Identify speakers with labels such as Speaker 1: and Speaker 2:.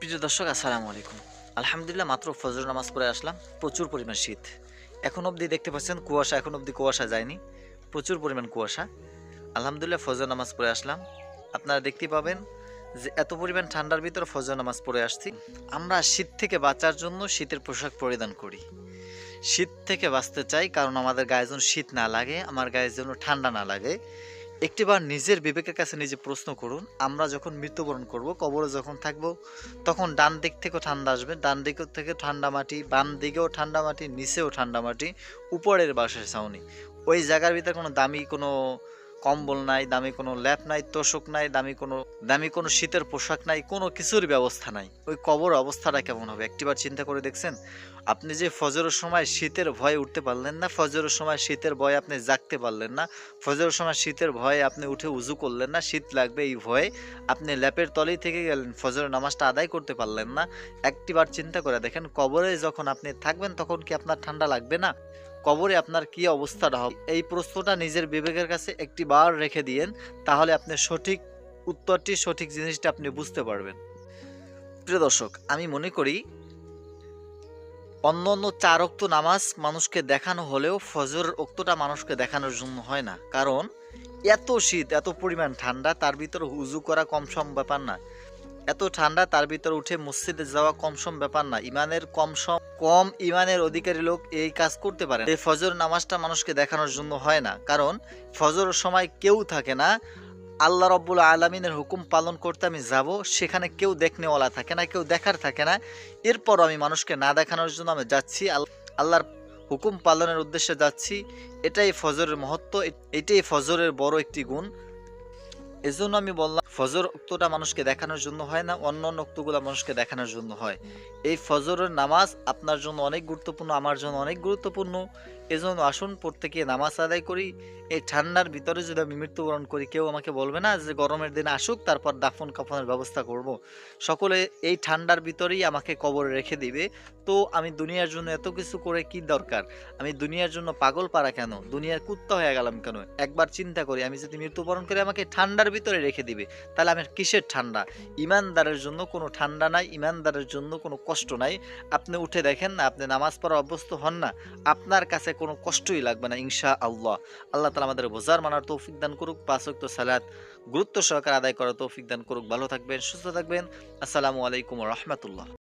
Speaker 1: প্রিয় দর্শক, আসসালামু আলাইকুম। আলহামদুলিল্লাহ মাত্র ফজর নামাজ পড়ে আসলাম, প্রচুর পরিমাণ শীত। এখন অবধি দেখতে পাচ্ছেন, কুয়াশা, এখন অবধি কুয়াশা যায়নি, প্রচুর পরিমাণ কুয়াশা। আলহামদুলিল্লাহ ফজর নামাজ পড়ে আসলাম। আপনারা দেখতে পাবেন যে এত পরিমাণ ঠান্ডার ভিতরে ফজর নামাজ পড়ে আসছি। আমরা শীত থেকে বাঁচার জন্য শীতের পোশাক পরিধান করি। শীত থেকে বাঁচতে চাই, কারণ আমাদের গায়ে যেন শীত না লাগে, আমার গায়ে যেন ঠান্ডা না লাগে। একটিবার নিজের বিবেকের কাছে নিজে প্রশ্ন করুন, আমরা যখন মৃত্যুবরণ করব, কবরে যখন থাকব, তখন ডান দিক থেকেও ঠান্ডা আসবে, ডান দিক থেকে ঠান্ডা মাটি, বাম দিকেও ঠান্ডা মাটি, নিচেও ঠান্ডা মাটি, উপরের বাসের ছাউনি। ওই জায়গার ভিতরে কোনো দামি কোনো কম্বল নাই, দামি কোনো ল্যাপ নাই, তোষক নাই, দামি কোনো দামি কোনো শীতের পোশাক নাই, কোনো কিছুর ব্যবস্থা নাই। ওই কবর অবস্থাটা কেমন হবে? একটিবার চিন্তা করে দেখছেন? আপনি যে ফজরের সময় শীতের ভয়ে উঠতে পারলেন না, ফজরের সময় শীতের ভয়ে আপনি জাগতে পারলেন না, ফজরের সময় শীতের ভয়ে আপনি উঠে উজু করলেন না, শীত লাগবে এই ভয়ে আপনি ল্যাপের তলেই থেকে গেলেন, ফজরের নামাজটা আদায় করতে পারলেন না। একটিবার চিন্তা করে দেখেন, কবরে যখন আপনি থাকবেন তখন কি আপনার ঠান্ডা লাগবে না? কবরে আপনার কি অবস্থাটা হবে? এই প্রশ্নটা নিজের বিবেকের কাছে একটি বার রেখে দিয়েন, তাহলে আপনি সঠিক উত্তরটি, সঠিক জিনিসটা আপনি বুঝতে পারবেন। প্রিয় দর্শক, আমি মনে করি অন্য অন্য চার অক্ত নামাজ মানুষকে দেখানো হলেও ফজর অক্তটা মানুষকে দেখানোর জন্য হয় না। কারণ, এত শীত, এত পরিমাণ ঠান্ডা, তার ভিতরে উজু করা কম সম ব্যাপার না। এত ঠান্ডা, তার ভিতরে উঠে মসজিদে যাওয়া কম সম ব্যাপার না। ইমানের কম সম কম ইমানের অধিকারী লোক এই কাজ করতে পারে এই ফজর নামাজটা মানুষকে দেখানোর জন্য হয় না। কারণ, ফজরের সময় কেউ থাকে না। আল্লাহ রব্বুল আলমিনের হুকুম পালন করতে আমি যাব, সেখানে কেউ দেখনেওয়ালা থাকে না, কেউ দেখার থাকে না। এরপর আমি মানুষকে না দেখানোর জন্য আমি যাচ্ছি, আল- আল্লাহর হুকুম পালনের উদ্দেশ্যে যাচ্ছি। এটাই ফজরের মহত্ব এটাই ফজরের বড় একটি গুণ। এজন্য আমি বললাম, ফজর উক্তটা মানুষকে দেখানোর জন্য হয় না, অন্য অন্য উক্তগুলো মানুষকে দেখানোর জন্য হয়। এই ফজরের নামাজ আপনার জন্য অনেক গুরুত্বপূর্ণ, আমার জন্য অনেক গুরুত্বপূর্ণ। এজন্য আসুন, প্রত্যেকে নামাজ আদায় করি। এই ঠান্ডার ভিতরে যদি আমি মৃত্যুবরণ করি, কেউ আমাকে বলবে না যে গরমের দিনে আসুক, তারপর দাফন কাফনের ব্যবস্থা করব। সকলে এই ঠান্ডার ভিতরেই আমাকে কবরে রেখে দিবে। তো আমি দুনিয়ার জন্য এত কিছু করে কি দরকার? আমি দুনিয়ার জন্য পাগল পারা কেন? দুনিয়ার কুত্তা হয়ে গেলাম কেন? একবার চিন্তা করি, আমি যদি মৃত্যুবরণ করি, আমাকে ঠান্ডার ভিতরে রেখে দিবে। তাহলে আমার কিসের ঠান্ডা? ইমানদারের জন্য কোনো ঠান্ডা নাই, ইমানদারের জন্য কোনো কষ্ট নাই। আপনি উঠে দেখেন না, আপনি নামাজ পড়া অভ্যস্ত হন না, আপনার কাছে কোনো কষ্টই লাগবে না ইনশা আল্লাহ আল্লাহ তালা আমাদের বোঝার, মানার তৌফিক দান করুক। পাঁচক্ত সালাত গুরুত্ব সহকার আদায় করার তৌফিক দান করুক। ভালো থাকবেন, সুস্থ থাকবেন। আসসালামু আলাইকুম রহমতুল্লাহ।